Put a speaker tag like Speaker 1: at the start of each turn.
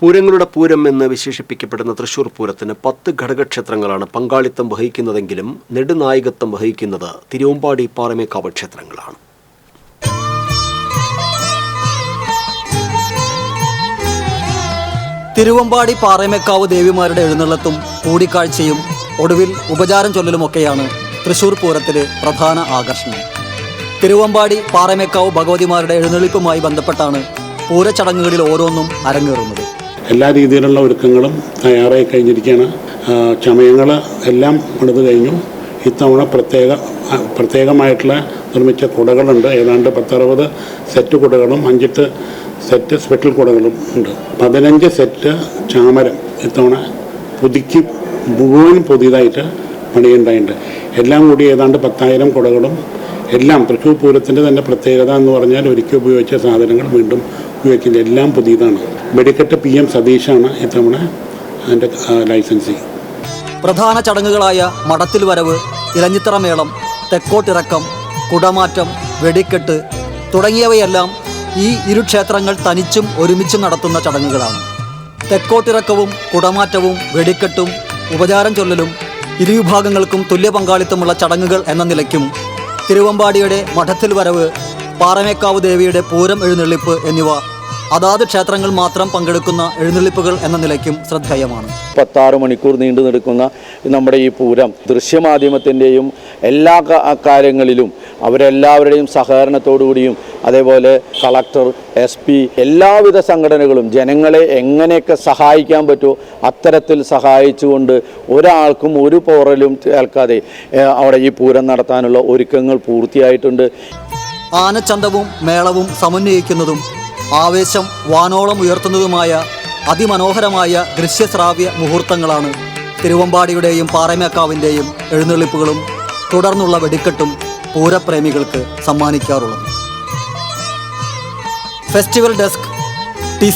Speaker 1: പൂരങ്ങളുടെ പൂരം എന്ന് വിശേഷിപ്പിക്കപ്പെടുന്ന തൃശൂർ പൂരത്തിന് പത്ത് ഘടകക്ഷേത്രങ്ങളാണ് പങ്കാളിത്തം വഹിക്കുന്നതെങ്കിലും നെടുനായകത്വം വഹിക്കുന്നത് തിരുവമ്പാടി പാറമേക്കാവ് ക്ഷേത്രങ്ങളാണ്.
Speaker 2: തിരുവമ്പാടി പാറമേക്കാവ് ദേവിമാരുടെ എഴുന്നള്ളത്തും കൂടിക്കാഴ്ചയും ഒടുവിൽ ഉപചാരം ചൊല്ലലുമൊക്കെയാണ് തൃശൂർ പൂരത്തിലെ പ്രധാന ആകർഷണം. തിരുവമ്പാടി പാറമേക്കാവ് ഭഗവതിമാരുടെ എഴുന്നള്ളിപ്പുമായി ബന്ധപ്പെട്ടാണ് പൂരച്ചടങ്ങുകളിൽ ഓരോന്നും അരങ്ങേറുന്നത്.
Speaker 3: എല്ലാ രീതിയിലുള്ള ഒരുക്കങ്ങളും തയ്യാറായി കഴിഞ്ഞിരിക്കുകയാണ്. ചമയങ്ങൾ എല്ലാം പണിത് കഴിഞ്ഞു. ഇത്തവണ പ്രത്യേക പ്രത്യേകമായിട്ടുള്ള നിർമ്മിച്ച കുടകളുണ്ട്. ഏതാണ്ട് പത്തറുപത് സെറ്റ് കുടകളും അഞ്ചെട്ട് സെറ്റ് സ്പെഷ്യൽ കുടകളും ഉണ്ട്. പതിനഞ്ച് സെറ്റ് ചാമരം ഇത്തവണ പുതുക്കി മുഴുവൻ പുതിയതായിട്ട് പണിയുണ്ടായിട്ടുണ്ട്. എല്ലാം കൂടി ഏതാണ്ട് പത്തായിരം കുടകളും. എല്ലാം തൃശ്ശൂർ പൂരത്തിന്റെ തന്നെ പ്രത്യേകത എന്ന് പറഞ്ഞാൽ ഒരിക്കൽ ഉപയോഗിച്ച സാധനങ്ങൾ വീണ്ടും ഉപയോഗിക്കില്ല എല്ലാം പുതിയതാണ്. വെടിക്കെട്ട് പി എം സതീഷാണ് ഇത്തവണ അതിന്റെ ലൈസൻസി.
Speaker 2: പ്രധാന ചടങ്ങുകളായ മടത്തിൽ വരവ് ഇലഞ്ഞിത്തറ മേളം തെക്കോട്ടിറക്കം കുടമാറ്റം വെടിക്കെട്ട് തുടങ്ങിയവയെല്ലാം ഈ ഇരു ക്ഷേത്രങ്ങൾ തനിച്ചും ഒരുമിച്ചും നടത്തുന്ന ചടങ്ങുകളാണ്. തെക്കോട്ടിറക്കവും കുടമാറ്റവും വെടിക്കെട്ടും ഉപചാരം ചൊല്ലലും ഇരുവിഭാഗങ്ങൾക്കും തുല്യ പങ്കാളിത്തമുള്ള ചടങ്ങുകൾ എന്ന നിലയ്ക്കും തിരുവമ്പാടിയുടെ മഠത്തിൽ വരവ് പാറമേക്കാവ് ദേവിയുടെ പൂരം എഴുന്നള്ളിപ്പ് എന്നിവ അതാത് ക്ഷേത്രങ്ങൾ മാത്രം പങ്കെടുക്കുന്ന എഴുന്നള്ളിപ്പുകൾ എന്ന നിലയ്ക്കും ശ്രദ്ധേയമാണ്.
Speaker 4: പത്താറ് മണിക്കൂർ നീണ്ടു നിൽക്കുന്ന നമ്മുടെ ഈ പൂരം ദൃശ്യമാധ്യമത്തിന്റെയും എല്ലാ കാര്യങ്ങളിലും അവരെല്ലാവരുടെയും സഹകരണത്തോടുകൂടിയും അതേപോലെ കളക്ടർ എസ് പി എല്ലാവിധ സംഘടനകളും ജനങ്ങളെ എങ്ങനെയൊക്കെ സഹായിക്കാൻ പറ്റുമോ അത്തരത്തിൽ സഹായിച്ചുകൊണ്ട് ഒരാൾക്കും ഒരു പോറലും കേൾക്കാതെ അവിടെ ഈ പൂരം നടത്താനുള്ള ഒരുക്കങ്ങൾ പൂർത്തിയായിട്ടുണ്ട്.
Speaker 2: ആനച്ചന്തവും മേളവും സമന്വയിക്കുന്നതും ആവേശം വാനോളം ഉയർത്തുന്നതുമായ അതിമനോഹരമായ ദൃശ്യശ്രാവ്യ മുഹൂർത്തങ്ങളാണ് തിരുവമ്പാടിയുടെയും പാറമേക്കാവിന്റെയും എഴുന്നള്ളിപ്പുകളും തുടർന്നുള്ള വെടിക്കെട്ടും പൂരപ്രേമികൾക്ക് സമ്മാനിക്കാറുള്ളത്. Festival desk T